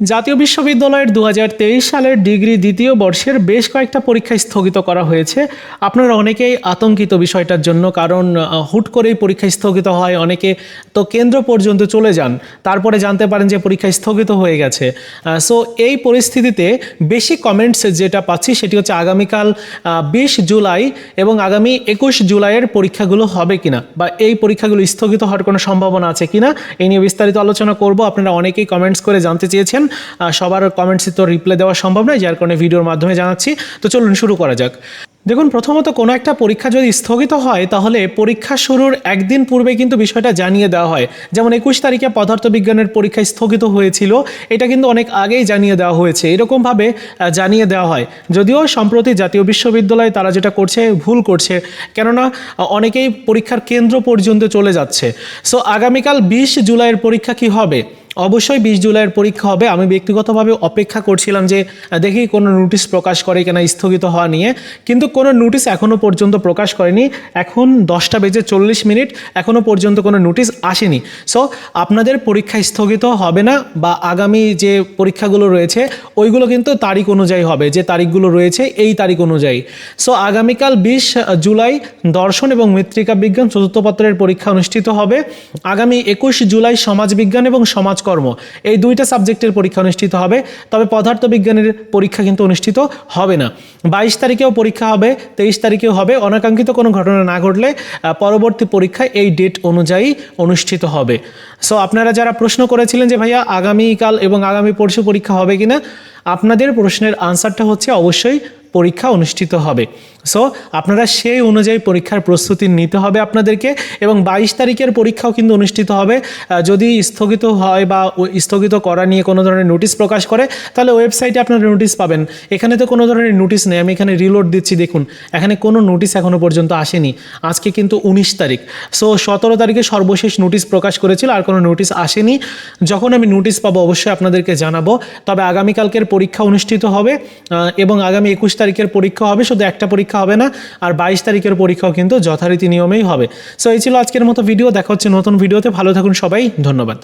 জাতীয় বিশ্ববিদ্যালয়ের দু হাজার তেইশ সালের ডিগ্রি দ্বিতীয় বর্ষের বেশ কয়েকটা পরীক্ষা স্থগিত করা হয়েছে। আপনারা অনেকেই আতঙ্কিত বিষয়টার জন্য, কারণ হুট করেই পরীক্ষা স্থগিত হয়, অনেকে তো কেন্দ্র পর্যন্ত চলে যান। তারপরে জানতে পারেন যে পরীক্ষা স্থগিত হয়ে গেছে। সো এই পরিস্থিতিতে বেশি কমেন্টস যেটা পাচ্ছি সেটি হচ্ছে আগামীকাল বিশ জুলাই এবং আগামী একুশ জুলাইয়ের পরীক্ষাগুলো হবে কিনা বা এই পরীক্ষাগুলো স্থগিত হওয়ার কোনো সম্ভাবনা আছে কিনা এই নিয়ে বিস্তারিত আলোচনা করব। আপনারা অনেকেই কমেন্টস করে জানতে চেয়েছেন। সবার কমেন্টসে তো রিপ্লাই দেওয়া সম্ভব নয়, যার কারণে ভিডিওর মাধ্যমে জানাচ্ছি। তো চলুন শুরু করা যাক। দেখুন, প্রথমত কোনো একটা পরীক্ষা যদি স্থগিত হয়, তাহলে পরীক্ষা শুরুর একদিন পূর্বে কিন্তু বিষয়টা জানিয়ে দেওয়া হয়। যেমন একুশ তারিখে পদার্থবিজ্ঞানের পরীক্ষা স্থগিত হয়েছিল, এটা কিন্তু অনেক আগেই জানিয়ে দেওয়া হয়েছে। এরকমভাবে জানিয়ে দেওয়া হয়। যদিও সম্প্রতি জাতীয় বিশ্ববিদ্যালয় তারা যেটা করছে, ভুল করছে। কেননা অনেকেই পরীক্ষার কেন্দ্র পর্যন্ত চলে যাচ্ছে। সো আগামীকাল বিশ জুলাইয়ের পরীক্ষা কি হবে? অবশ্যই বিশ জুলাইয়ের পরীক্ষা হবে। আমি ব্যক্তিগতভাবে অপেক্ষা করছিলাম যে, দেখি কোনো নোটিশ প্রকাশ করে কিনা স্থগিত হওয়া নিয়ে। কিন্তু কোনো নোটিশ এখনও পর্যন্ত প্রকাশ করেনি। এখন দশটা বেজে চল্লিশ মিনিট। এখনও পর্যন্ত কোনো নোটিশ আসেনি। সো আপনাদের পরীক্ষা স্থগিত হবে না বা আগামী যে পরীক্ষাগুলো রয়েছে, ওইগুলো কিন্তু তারিখ অনুযায়ী হবে। যে তারিখগুলো রয়েছে, এই তারিখ অনুযায়ী। সো আগামীকাল বিশ জুলাই দর্শন এবং মৃত্তিকা বিজ্ঞান চতুর্থ পত্রের পরীক্ষা অনুষ্ঠিত হবে। আগামী একুশ জুলাই সমাজবিজ্ঞান এবং সমাজকর্ম এই দুইটা সাবজেক্টের পরীক্ষা অনুষ্ঠিত হবে, তবে পদার্থবিজ্ঞানের পরীক্ষা কিন্তু অনুষ্ঠিত হবে না। বাইশ তারিখেও পরীক্ষা হবে, তেইশ তারিখেও হবে। অনাকাঙ্ক্ষিত কোনো ঘটনা না ঘটলে পরবর্তী পরীক্ষা এই ডেট অনুযায়ী অনুষ্ঠিত হবে। সো আপনারা যারা প্রশ্ন করেছিলেন যে, ভাইয়া, আগামীকাল এবং আগামী পরশু পরীক্ষা হবে কিনা? আপনাদের প্রশ্নের আনসারটা হচ্ছে অবশ্যই পরীক্ষা অনুষ্ঠিত হবে। সো আপনারা সেই অনুযায়ী পরীক্ষার প্রস্তুতি নিতে হবে আপনাদেরকে এবং বাইশ তারিখের পরীক্ষাও কিন্তু অনুষ্ঠিত হবে। যদি স্থগিত হয় বা স্থগিত করা নিয়ে কোনো ধরনের নোটিশ প্রকাশ করে, তাহলে ওয়েবসাইটে আপনারা নোটিশ পাবেন। এখানে তো কোনো ধরনের নোটিশ নেই, আমি এখানে রিলোড দিচ্ছি, দেখুন। এখানে কোনো নোটিশ এখনও পর্যন্ত আসেনি। আজকে কিন্তু উনিশ তারিখ। সো সতেরো তারিখে সর্বশেষ নোটিশ প্রকাশ করেছিল, আর কোনো নোটিশ আসেনি। যখন আমি নোটিশ পাবো, অবশ্যই আপনাদেরকে জানাব। তবে আগামীকালকের পরীক্ষা অনুষ্ঠিত হবে এবং আগামী একুশ তারিখের পরীক্ষা হবে, শুধু একটা পরীক্ষা হবে না, আর বাইশ তারিখের পরীক্ষাও কিন্তু যথারীতি নিয়মেই হবে। সো এই ছিল আজকের মতো ভিডিও দেখা হচ্ছে নতুন ভিডিওতে ভালো থাকুন সবাই, ধন্যবাদ।